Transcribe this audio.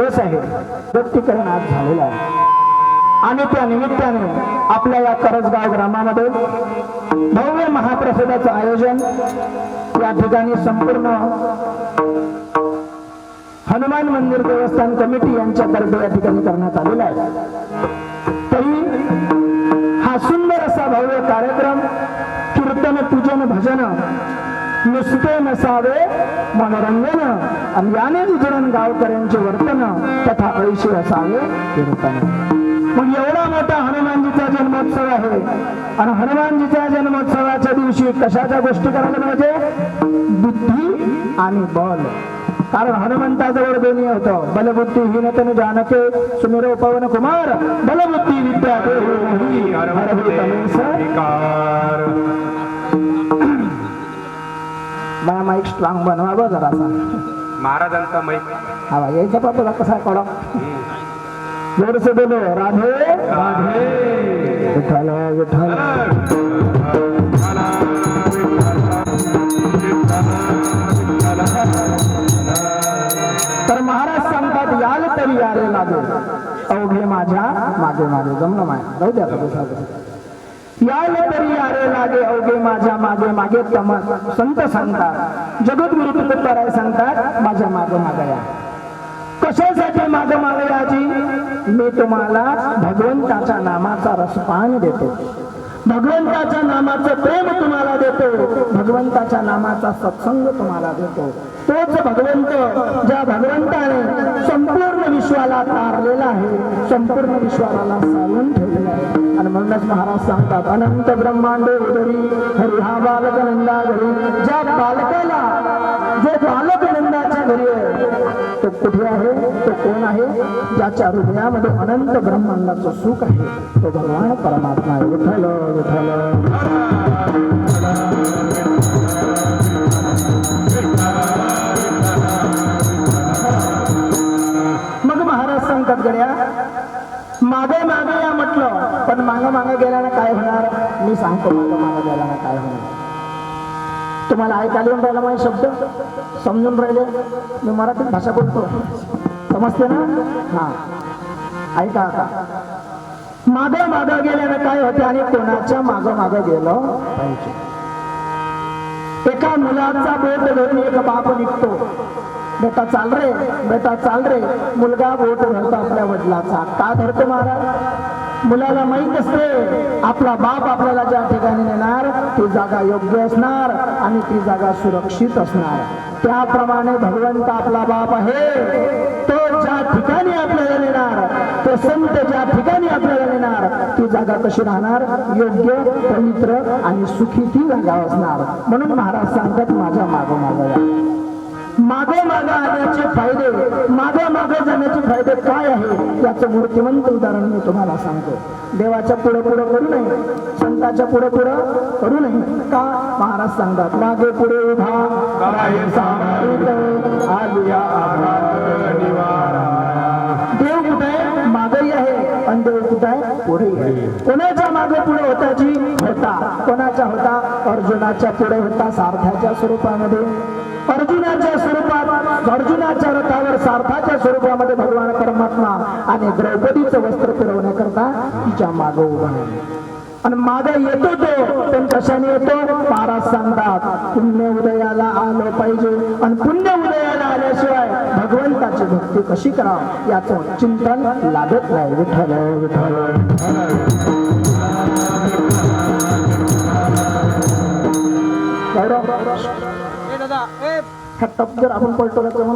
दिवस आहे. व्यक्तीकरण आज झालेला आहे. आणि त्या निमित्ताने आपल्या या करजगाव ग्रामामध्ये भव्य महाप्रसादाचं आयोजन या ठिकाणी संपूर्ण हनुमान मंदिर देवस्थान कमिटी यांच्यातर्फे या ठिकाणी करण्यात आलेला आहे. तरी हा सुंदर असा भव्य कार्यक्रम कीर्तन पूजन भजन नुसते नसावे. मनोरंजन आणि याने गावकऱ्यांचे वर्तन तथा ऐशी असावे. कीर्तन मग एवढा मोठा हनुमानजीचा जन्मोत्सव आहे. आणि हनुमानजीच्या जन्मोत्सवाच्या दिवशी कशाच्या गोष्टी करायला पाहिजे? बुद्धी आणि बल. कारण हनुमंताजवळ दोन्ही होतं. बलबुद्धी हिनतनु जानके सुमिर पवन कुमार. बलबुद्धी विद्या मला माईक स्ट्रॉंग बनवावं जरासा. महाराजांचा मैक हवा यायचा बाबा कसा कडा जोर से बोलो राधे राधे. विठ्ठल विठ्ठल. तर महाराज सांगतात याल तरी यारे लागे. अवघे माझ्या मागे मागे. जमलं माया. जाऊ द्या. यायला तरी यारे लागे अवघे माझ्या मागे मागे तम संत सांगतात. जगद्गुरु तुकोबाराय सांगतात माझ्या मागे मागया कशासाठी माग मागयाची मी तुम्हाला भगवंताच्या नामाचा रसपान देतो. भगवंताच्या नामाचं प्रेम तुम्हाला देतो. भगवंताच्या नामाचा सत्संग तुम्हाला देतो. तोच भगवंत ज्या भगवंताने विश्वाला तारलेला आहे. संपूर्ण विश्वाला सावून ठेवलेला आहे. आणि म्हणूनच महाराज सांगतात अनंत ब्रह्मांड उदरी हरी हा बालक नंदा घरी. ज्या बालकाला जो बालक नंदाच्या घरी आहे तो कुठे आहे? तो कोण आहे? ज्याच्या हृदयामध्ये अनंत ब्रह्मांडाचं सुख आहे तो भगवान परमात्मा आहे. विठ्ठल विठ्ठल. सांगतात गड्या मागे मागे या म्हटलं पण माग मागे गेल्यानं काय होणार? मी सांगतो माग मागे गेल्यानं काय होणार. तुम्हाला ऐकायला येऊन राहिला माझे शब्द? समजून राहिले? मी मराठीत भाषा बोलतो. समजते ना? हा. ऐका का मागे माग गेल्यानं काय होते आणि कोणाच्या माग माग गेलं पाहिजे? एका मुलाचा बोट धरून एक बाप निघतो. बेटा चाल रे बेटा चाल रे. मुलगा बोट धरतो आपल्या वडिलाचा. का धरतो महाराज? मुलाला माहीत असते आपला बाप आपल्याला ज्या ठिकाणी नेणार ती जागा योग्य असणार आणि ती जागा सुरक्षित असणार. त्याप्रमाणे भगवंत आपला बाप आहे. तो ज्या ठिकाणी आपल्याला नेणार तो संत ज्या ठिकाणी आपल्याला नेणार ती जागा कशी राहणार? योग्य पवित्र आणि सुखी ती जागा असणार. म्हणून महाराज सांगतात माझ्या मागो मागे मागे आल्याचे फायदे मागे मागे जाण्याचे फायदे काय आहे? याचं मूर्तिमंत उदाहरण मी तुम्हाला सांगतो. देवाच्या पुढे पुढे करू नये संताच्या पुढे पुढे करू नये. का? महाराज सांगतात मागे पुढे उभा देव कुठे? आहे मागही आहे आणि देव कुठे? आहे. पुढे कोणाच्या मागे पुढे होताची होता. कोणाच्या होता? अर्जुनाच्या पुढे होता सारथ्याच्या स्वरूपामध्ये. अर्जुनाच्या अर्जुनाच्या रथावर सारथाच्या स्वरूपामध्ये भगवान परमात्मा आणि द्रौपदीचं वस्त्र फिरवण्याकरता तिच्या माग उभा आणि मागे येतो तो पण कशाने येतो? महाराज सांगतात पुण्य उदयाला आलं पाहिजे. आणि पुण्य उदयाला आल्याशिवाय भगवंताची भक्ती कशी करावं? याचं चिंतन लागत नाही. विठ्ठल विठ्ठल. गौरव हा टप जर